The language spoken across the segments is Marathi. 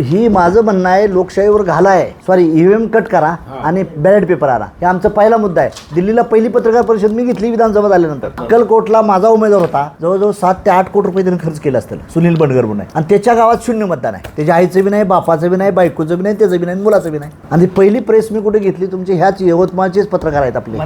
ही माझं म्हणणं आहे लोकशाहीवर घालाय. सॉरी ईव्हीएम कट करा आणि बॅलेट पेपर आणा. हे आमचा पहिला मुद्दा आहे. दिल्लीला पहिली पत्रकार परिषद मी घेतली विधानसभा झाल्यानंतर. अक्कलकोटला माझा उमेदवार होता. जवळजवळ सात ते आठ कोटी रुपये त्यांनी खर्च केला असतील. सुनील बंडगर म्हणून. आणि त्याच्या गावात शून्य मतदान आहे. त्याच्या आईचं बी नाही बापाचं बी नाही बायकोचं बी नाही त्याचं बी नाही मुलाचं बी नाही. आणि पहिली प्रेस मी कुठे घेतली? तुमचे ह्याच यवतमाळचेच पत्रकार आहेत आपले.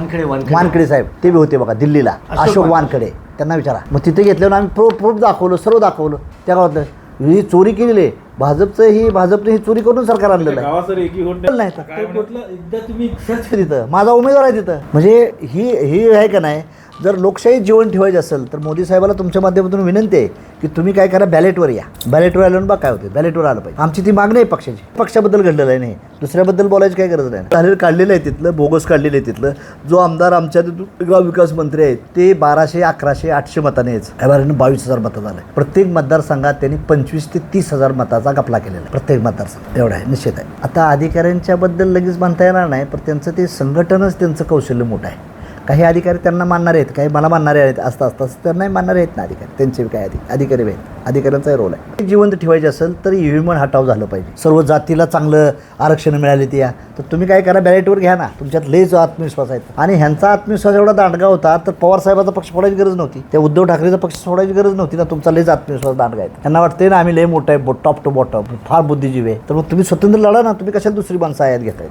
वानखेडे साहेब. ते बी होते बघा दिल्लीला. अशोक वानखेडे. त्यांना विचारा. मग तिथे घेतल्यावर आम्ही प्रूफ प्रूफ दाखवलं सर्व दाखवलं. त्या गावातलं. ही चोरी केलेली आहे. भाजपचं ही भाजपने ही चोरी करून सरकार आणलेलं आहे गावासर एकी होत नाही तर. काय म्हणत? एकदा तुम्ही तिथं माझा उमेदवार आहे तिथं म्हणजे ही ही आहे का नाही जर लोकशाही जीवन ठेवायची असेल तर मोदी साहेबाला तुमच्या माध्यमातून विनंती आहे की तुम्ही काय करा बॅलेटवर या. बॅलेटवर आल्यावर बा काय होते. बॅलेटवर आलं पाहिजे. आमची ती मागणी आहे पक्षाची. पक्षाबद्दल घडलेलं आहे नाही. दुसऱ्याबद्दल बोलायची काय गरज नाही. झालेलं काढलेलं आहे तिथलं बोगस काढलेलं आहे तिथलं. जो आमदार आमच्या गाव विकास मंत्री आहेत ते बाराशे अकराशे आठशे मताने आहेत. बावीस हजार मतं झालं. प्रत्येक मतदारसंघात त्यांनी पंचवीस ते तीस हजार मताचा गपला केलेला आहे. प्रत्येक मतदारसंघ एवढा आहे. निश्चित आहे. आता अधिकाऱ्यांच्या बद्दल लगेच म्हणता येणार नाही पण त्यांचं ते संघटनच त्यांचं कौशल्य मोठं आहे. काही अधिकारी त्यांना मानणारे आहेत काही मला मानणारे आहेत असतं असतं असं. तर नाही मानणारे आहेत ना अधिकारी. त्यांचे काय अधिक अधिकारी आहेत. अधिकाऱ्यांचा रोल आहे. जिवंत ठेवायचे असेल तर ईव्हीएम हटाव झालं पाहिजे. सर्व जातीला चांगलं आरक्षण मिळाले ते या. तर तुम्ही काय करा बॅलेटवर घ्या ना. तुमच्यात लईच आत्मविश्वास आहे. आणि ह्यांचा आत्मविश्वास एवढा दांडगा होता तर पवार साहेबाचा पक्ष सोडायची गरज नव्हती. त्या उद्धव ठाकरेचा पक्ष सोडायची गरज नव्हती ना. तुमचा लयच आत्मविश्वास दांडगा आहे. त्यांना वाटते ना आम्ही लय मोठा आहे टॉप टू बॉटम फार बुद्धिजीवी आहे. तर मग तुम्ही स्वतंत्र लढा ना. तुम्ही कशाला दुसरी माणसं आयात घेताय?